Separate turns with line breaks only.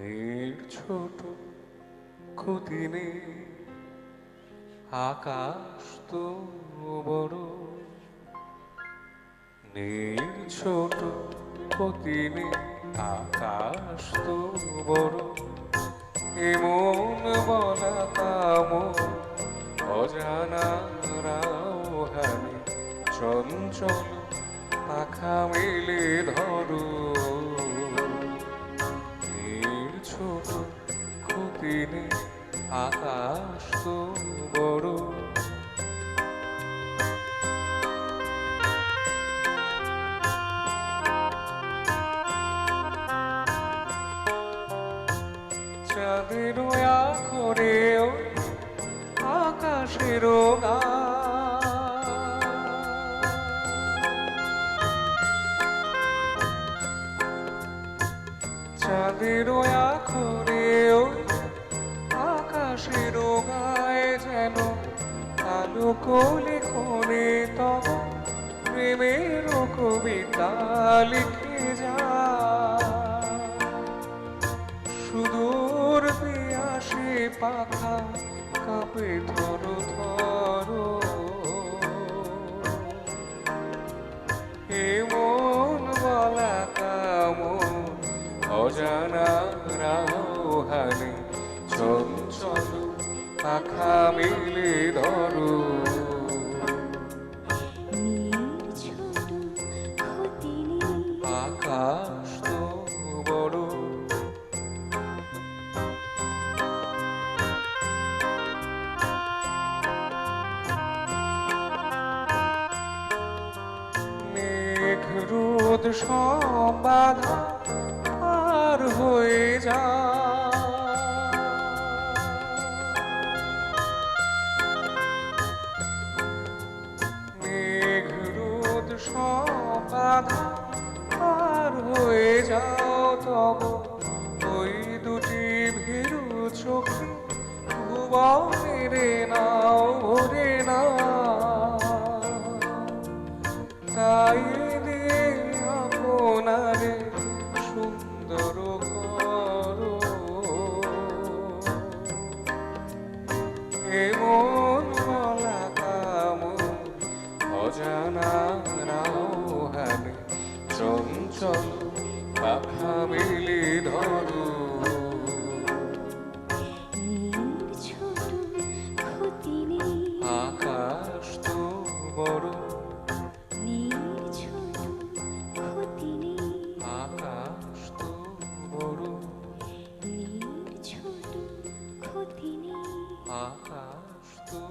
নীর ছোট ক্ষতি নেই আকাশ তো বড়। নীর ছোট ক্ষতি নেই আকাশ তো বড়। এমন বলা কাম অজানা রাওহানে চঞ্চল পাখা মেলে ধরো। আকাশ তো বড়। চাঁদের আখরে আকাশের চাঁদের আখরে গায়ে যেন আলো কোলে কোলে তব প্রেমের কবিতা লিখে যা সুদূর পিয়াসে পাখা কাপে ধরো ধরো। এমন বলা কাম অজানা রাহানে চঞ্চল পাখা মিলে ধরো। আকাশ বড়। মেঘ রোদ সবাধা পার হয়ে যা সবাধা পার হয়ে যাও তব। ওই দুটি ভীরু চোখে ভুবনের নাও, ভরে না তাই দিয়ে আপনারে সুন্দর করো। এমন অজানা রাহানে চঞ্চল পাখা মিলি ধরো। আকাশ তো বড়। আকাশ তো বড়। আকাশ তো